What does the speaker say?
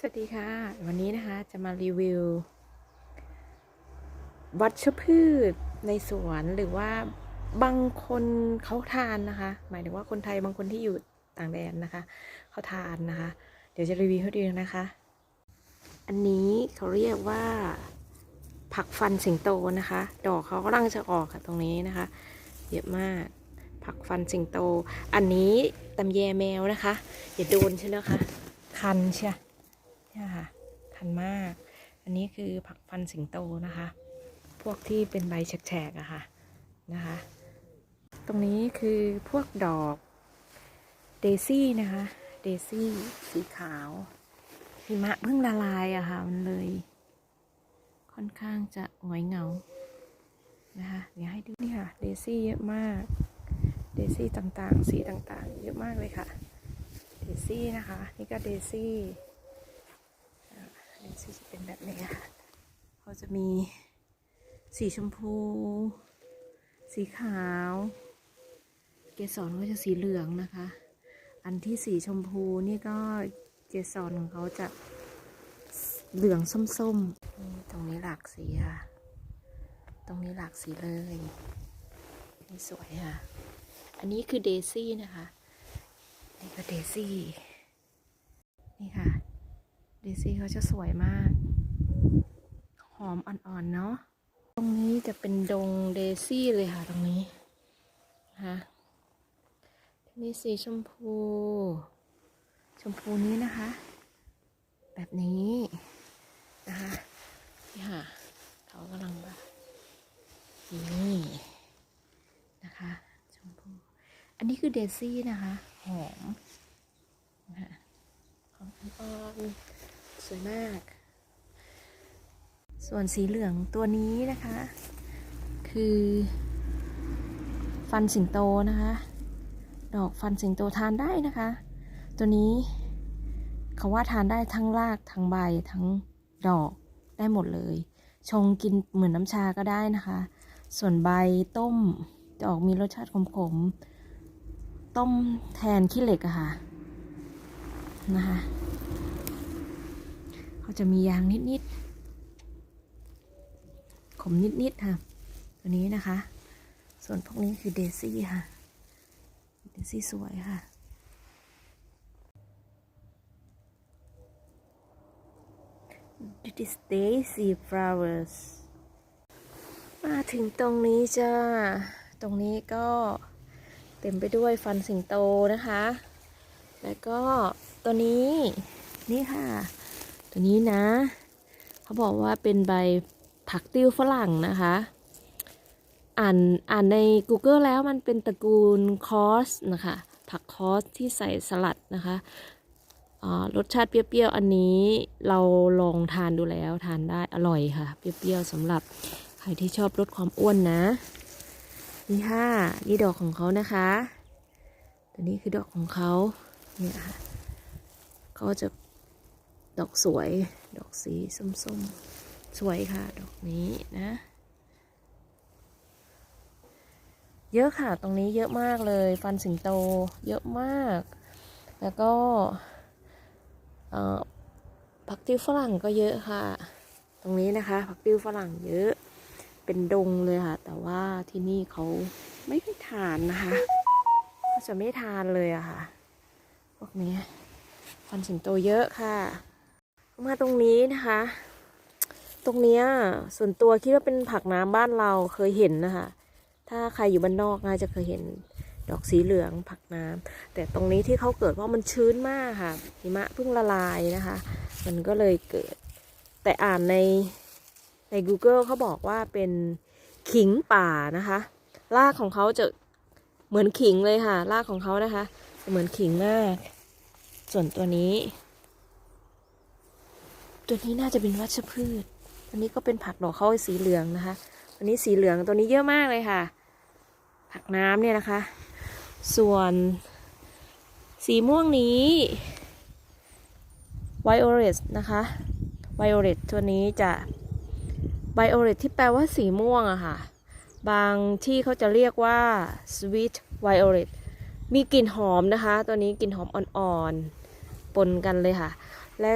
สวัสดีค่ะ วันนี้นะคะจะมารีวิว วัชพืชในสวนหรือว่าบางคนเขาทานนะคะ หมายถึงว่าคนไทยบางคนที่อยู่ต่างแดนนะคะเขาทานนะคะ เดี๋ยวจะรีวิวให้ดูนะคะ อันนี้เขาเรียกว่า ผักฟันสิงโตนะคะ ดอกเขากำลังจะออกค่ะตรงนี้นะคะ เยอะมากผักฟันสิงโต อันนี้ตำแยแมวนะคะอย่าโดนใช่ไหมคะคันใช่ เนี่ยค่ะคันมาก อันนี้คือผักฟันสิงโตนะคะ พวกที่เป็นใบแฉกๆอะค่ะนะคะ ตรงนี้คือพวกดอกเดซี่นะคะเดซี่สีขาวหิมะเพิ่งละลายอะค่ะมันเลย ค่อนข้างจะหงอยเหงานะคะเดี๋ยวให้ดูนี่ค่ะเดซี่เยอะมากเดซี่ต่างๆ สีต่างๆ เยอะมากเลยค่ะ เดซี่นะคะ นี่ก็เดซี่ อ่าเดซี่จะเป็นแบบนี้ค่ะเขาจะมีสีชมพู สีขาว เกสรก็จะสีเหลืองนะคะ อันที่สีชมพูนี่ก็เกสรของเขาจะเหลืองส้มๆนี่ตรงนี้หลากสีค่ะ ตรงนี้หลากสีเลยนี่สวยค่ะ อันนี้คือเดซี่นะคะ นี่ก็เดซี่ นี่ค่ะ เดซี่เขาจะสวยมาก หอมอ่อนๆเนาะ ตรงนี้จะเป็นดงเดซี่เลยค่ะตรงนี้นะคะนี่สีชมพู ชมพูนี้นะคะ แบบนี้นะคะนี่ค่ะเขากำลังแบบนี่นะคะ ชมพู อันนี้คือเดซี่นะคะ หอมนะคะหอมอ่อน สวยมาก ส่วนสีเหลืองตัวนี้นะคะ คือ ฟันสิงโตนะคะ ดอกฟันสิงโตทานได้นะคะ ตัวนี้เขาว่าทานได้ทั้งรากทั้งใบทั้งดอกได้หมดเลย ชงกินเหมือนน้ำชาก็ได้นะคะ ส่วนใบต้มจะออกมีรสชาติขมๆ ต้มแทนขี้เหล็กอะค่ะนะคะ เขาจะมียางนิดๆขมนิดๆค่ะ ตัวนี้นะคะ ส่วนพวกนี้คือเดซี่ค่ะ เดซี่สวยค่ะ This is Daisy flowers มาถึงตรงนี้จ้า ตรงนี้ก็เต็มไปด้วยฟันสิงโตนะคะ แล้วก็ตัวนี้นี่ค่ะ ตัวนี้นะ เขาบอกว่าเป็นใบผักติ้วฝรั่งนะคะ อ่านอ่านใน Google แล้วมันเป็นตระกูลคอสนะคะ ผักคอสที่ใส่สลัดนะคะรสชาติเปรี้ยวๆ อันนี้เราลองทานดูแล้วทานได้อร่อยค่ะ เปรี้ยวๆสำหรับใครที่ชอบลดความอ้วนนะ นี่ค่ะนี่ดอกของเขานะคะตัวนี้คือดอกของเขาเนี่ยค่ะเขาจะ ดอกสวย ดอกสีส้มๆ สวยค่ะ ดอกนี้นะ เยอะค่ะ ตรงนี้เยอะมากเลย ฟันสิงโตเยอะมาก แล้วก็ผักติ้วฝรั่งก็เยอะค่ะ ตรงนี้นะคะ ผักติ้วฝรั่งเยอะ เป็นดงเลยค่ะ แต่ว่าที่นี่เขาไม่ได้ทานนะคะเขาจะไม่ทานเลยอะค่ะ พวกนี้ฟันสิงโตเยอะค่ะ มาตรงนี้นะคะ ตรงเนี้ยส่วนตัวคิดว่าเป็นผักน้ำบ้านเราเคยเห็นนะคะ ถ้าใครอยู่บ้านนอกน่าจะเคยเห็นดอกสีเหลืองผักน้ำแต่ตรงนี้ที่เขาเกิดเพราะมันชื้นมากค่ะหิมะเพิ่งละลายนะคะ มันก็เลยเกิด แต่อ่านในใน Google เขาบอกว่าเป็นขิงป่านะคะ รากของเขาจะเหมือนขิงเลยค่ะ รากของเขานะคะจะเหมือนขิงมาก ส่วนตัวนี้ ตัวนี้น่าจะเป็นวัชพืช ตัวนี้ก็เป็นผักดอกเขาสีเหลืองนะคะ ตัวนี้สีเหลืองตัวนี้เยอะมากเลยค่ะ ผักน้ำเนี่ยนะคะ ส่วนสีม่วงนี้ violet นะคะ violet ตัวนี้จะ violet ที่แปลว่าสีม่วงอะค่ะ บางที่เขาจะเรียกว่า sweet violet มีกลิ่นหอมนะคะ ตัวนี้กลิ่นหอมอ่อนๆ ปนกันเลยค่ะ และ